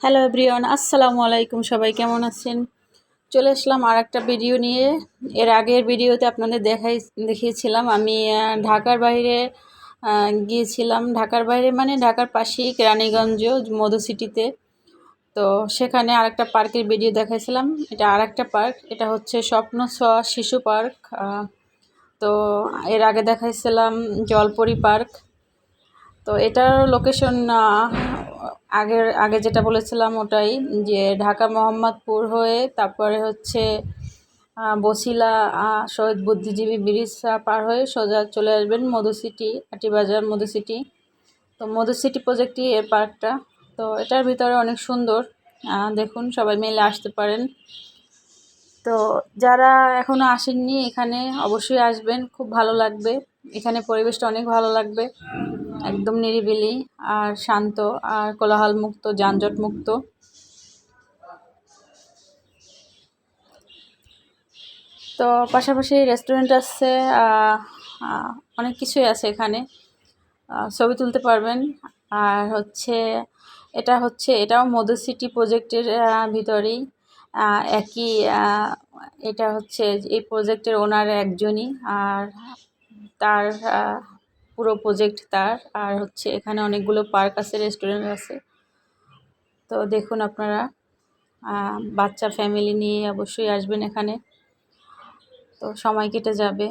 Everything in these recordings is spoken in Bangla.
হ্যালো এভরিওয়ান আসসালামু আলাইকুম সবাই কেমন আছেন? চলে আসলাম আর একটা ভিডিও নিয়ে। এর আগের ভিডিওতে আপনাদের দেখাই, দেখিয়েছিলাম। আমি ঢাকার বাইরে গিয়েছিলাম। ঢাকার বাইরে মানে ঢাকার পাশেই কেরানীগঞ্জ মধু সিটিতে। তো সেখানে আরেকটা পার্কের ভিডিও দেখাইছিলাম। এটা আর একটা পার্ক। এটা হচ্ছে স্বপ্ন ছোঁয়া শিশু পার্ক। তো এর আগে দেখাইছিলাম জলপরি পার্ক। তো এটার লোকেশন আগের, আগে যেটা বলেছিলাম ওটাই যে ঢাকা মোহাম্মদপুর হয়ে তারপরে হচ্ছে বসিলা শহীদ বুদ্ধিজীবী ব্রিজ পার হয়ে সোজা চলে আসবেন মধু সিটি, আটিবাজার মধু সিটি। তো মধু সিটি প্রজেক্টই এর পার্কটা। তো এটার ভিতরে অনেক সুন্দর। দেখুন, সবাই মিলে আসতে পারেন। তো যারা এখনও আসেননি এখানে অবশ্যই আসবেন, খুব ভালো লাগবে। এখানে পরিবেশটা অনেক ভালো লাগবে। একদম নিরিবিলি আর শান্ত আর কোলাহল মুক্ত যানজট মুক্ত তো পাশাপাশি রেস্টুরেন্ট আছে অনেক কিছুই আছে এখানে। ছবি তুলতে পারবেন। আর হচ্ছে, এটা হচ্ছে, এটাও মধু সিটি প্রজেক্টের ভিতরেই। একই এটা হচ্ছে, এই প্রজেক্টের ওনার একজনই। আর তার পুরো প্রজেক্ট তার। আর হচ্ছে এখানে অনেকগুলো পার্ক আছে রেস্টুরেন্ট আছে। তো দেখুন আপনারা বাচ্চা ফ্যামিলি নিয়ে অবশ্যই আসবেন এখানে। তো সময় কেটে যাবে।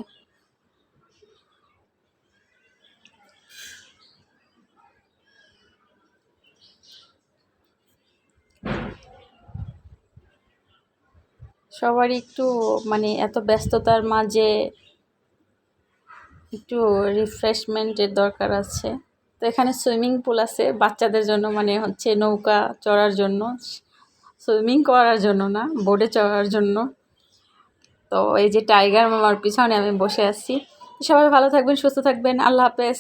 সবারই একটু মানে এত ব্যস্ততার মাঝে একটু রিফ্রেশমেন্টের দরকার আছে। তো এখানে সুইমিং পুল আছে বাচ্চাদের জন্য মানে হচ্ছে নৌকা চড়ার জন্য সুইমিং করার জন্য না বোর্ডে চড়ার জন্য। তো এই যে টাইগার মামার পিছনে আমি বসে আছি। সবাই ভালো থাকবেন, সুস্থ থাকবেন, আল্লাহ হাফেজ।